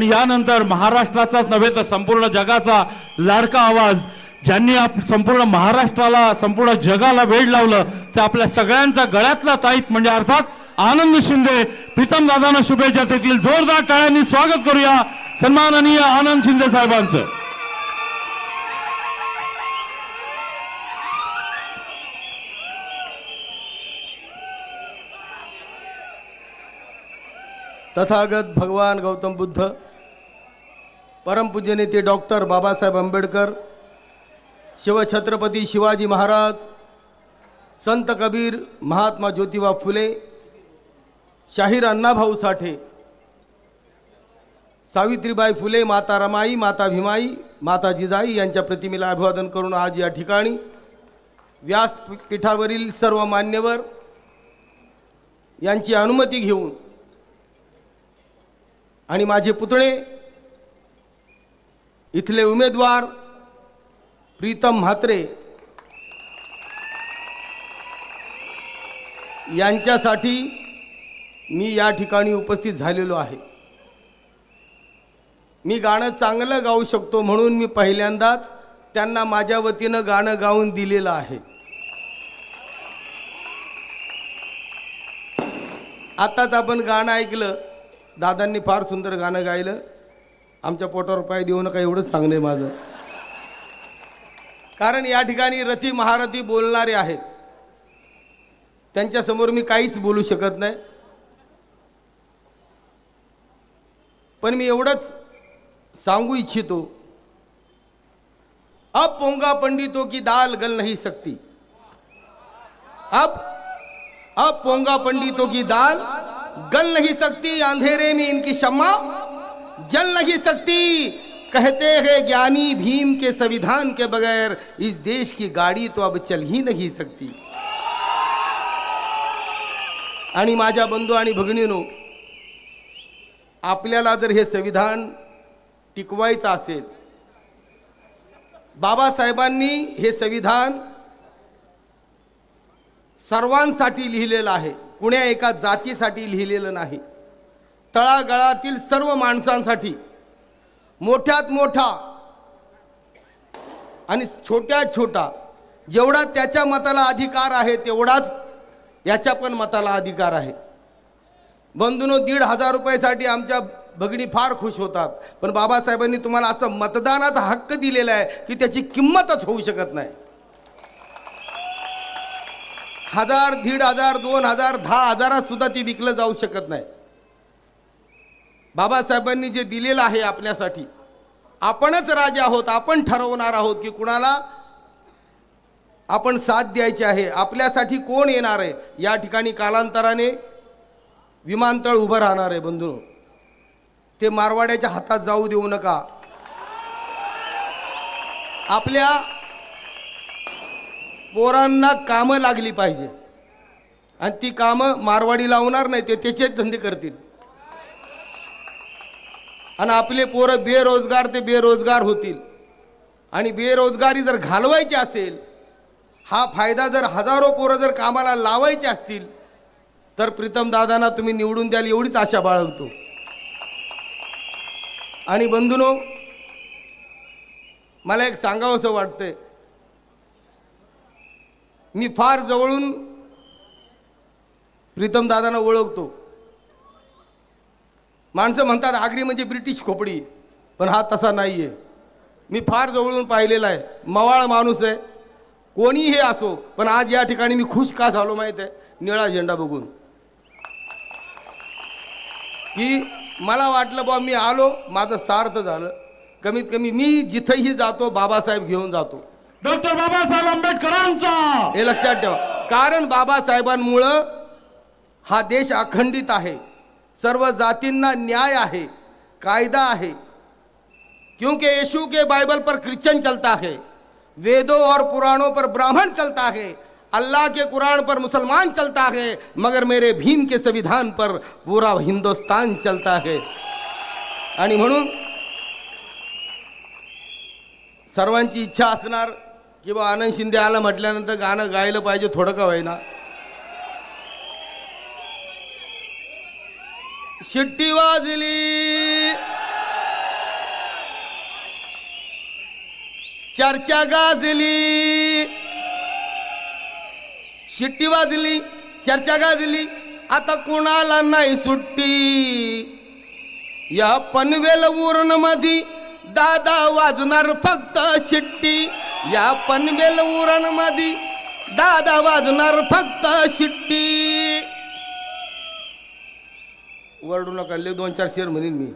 आणि यानंतर महाराष्ट्राचाच नव्हे तर संपूर्ण जगाचा लाडका आवाज ज्यांनी आप संपूर्ण महाराष्ट्राला संपूर्ण जगाला वेळ लावलं ते आपल्या सगळ्यांचा गळ्यातला ताईत म्हणजे अर्थात आनंद शिंदे प्रीतम दादांना शुभेच्छा देतील. जोरदार टाळ्यांनी स्वागत करूया सन्माननीय आनंद शिंदे साहेबांचं. तथागत भगवान गौतम बुद्ध परमपूज्य नेते डॉक्टर बाबासाहेब आंबेडकर शिवछत्रपती शिवाजी महाराज संत कबीर महात्मा ज्योतिबा फुले शाहीर अण्णाभाऊ साठे सावित्रीबाई फुले माता रमाई माता भीमाई माता जिजाई यांच्या प्रतिमेला अभिवादन करून आज या ठिकाणी व्यासपीठावरील सर्व मान्यवर यांची अनुमती घेऊन आणि माझे पुतळे इथले उमेदवार प्रीतम म्हात्रे यांच्यासाठी मी या ठिकाणी उपस्थित झालेलो आहे. मी गाणं चांगलं गाऊ शकतो म्हणून मी पहिल्यांदाच त्यांना माझ्या वतीनं गाणं गाऊन दिलेलं आहे. आत्ताच आपण गाणं ऐकलं दादांनी फार सुंदर गाणं गायलं. आमच्या पोटावर पाय देऊ नका एवढंच सांगणे माझं. कारण या ठिकाणी रथी महारथी बोलणारे आहेत. त्यांच्यासमोर मी काहीच बोलू शकत नाही. पण मी एवढंच सांगू इच्छितो अब पोंगा पंडितों की दाल गल नहीं सकती. अब अब पोंगा पंडितों की दाल गल नहीं सकती अंधेरे में इनकी शम्मा जल नहीं सकती। कहते हैं ज्ञानी भीम के संविधान के बगैर इस देश की गाड़ी तो अब चल ही नहीं सकती। आणि माझ्या बंधू आणि भगिनीनो आपल्याला जर हे संविधान टिकवायचं असेल बाबासाहेबांनी हे संविधान सर्वांसाठी लिहिलेलं आहे कुण्या एका जातीसाठी लिहिलेलं नाही. तळागळातील सर्व माणसांसाठी मोठ्यात मोठा आणि छोट्यात छोटा जेवढा त्याच्या मताला अधिकार आहे तेवढाच याच्या पण मताला अधिकार आहे. बंधूनो दीड हजार रुपयासाठी आमच्या भगिनी फार खुश होतात. पण बाबासाहेबांनी तुम्हाला असं मतदानाचा हक्क दिलेला आहे की त्याची किंमतच होऊ शकत नाही. हजार दीड हजार दोन हजार दहा हजारात सुद्धा ती विकलं जाऊ शकत नाही. बाबासाहेबांनी जे दिलेलं आहे आपल्यासाठी आपणच राजा आहोत आपण ठरवणार आहोत की कुणाला आपण साथ द्यायची आहे आपल्यासाठी कोण येणार आहे? या ठिकाणी कालांतराने विमानतळ उभं राहणार आहे बंधू. ते मारवाड्याच्या हातात जाऊ देऊ नका. आपल्या पोरांना कामं लागली पाहिजे. आणि ती कामं मारवाडी लावणार नाही ते त्याचेच धंदे करतील. आणि आपले पोरं बेरोजगार ते बेरोजगार होतील. आणि बेरोजगारी जर घालवायची असेल हा फायदा जर हजारो पोरं जर कामाला लावायचे असतील तर प्रीतम दादांना तुम्ही निवडून द्याल एवढीच आशा बाळगतो. आणि बंधूनो मला एक सांगावंसं वाटतंय. मी फार जवळून प्रीतम दादांना ओळखतो. माणसं म्हणतात आगरी म्हणजे ब्रिटिश खोपडी. पण हा तसा नाही आहे मी फार जवळून पाहिलेला आहे. मवाळ माणूस आहे. कोणीही असो पण आज या ठिकाणी मी खुश का झालो माहीत आहे? निळा झेंडा बघून. की मला वाटलं बा मी आलो माझं सार्थ झालं. कमीत कमी मी जिथंही जातो बाबासाहेब घेऊन जातो. डॉक्टर बाबासाहेब आंबेडकरांचा! हे लक्षात ठेवा. कारण बाबासाहेबांमुळं हा देश अखंडित आहे. सर्व जातींना न्याय आहे कायदा आहे. क्योंकि यीशु के बाइबल पर क्रिश्चियन चलता है वेदों और पुराणों पर ब्राह्मण चलता है अल्लाह के कुरान पर मुसलमान चलता है मगर मेरे भीम के संविधान पर पूरा हिंदुस्तान चलता है। आणि म्हणून सर्वांची इच्छा असणार की बा आनंद शिंदे आला म्हटल्यानंतर गाणं गायलं पाहिजे थोडं का होईना. शिट्टी वाजली. चर्चा गाजली. शिट्टी वाजली चर्चा गाजली. आता कुणाला नाही सुट्टी? या पनवेल उरण मधी दादा वाजणार फक्त शिट्टी. या पनवेल उरण मधी दादा वाजणार फक्त शिट्टी. वरडू नका लय दोन चार शेर म्हणेन मी.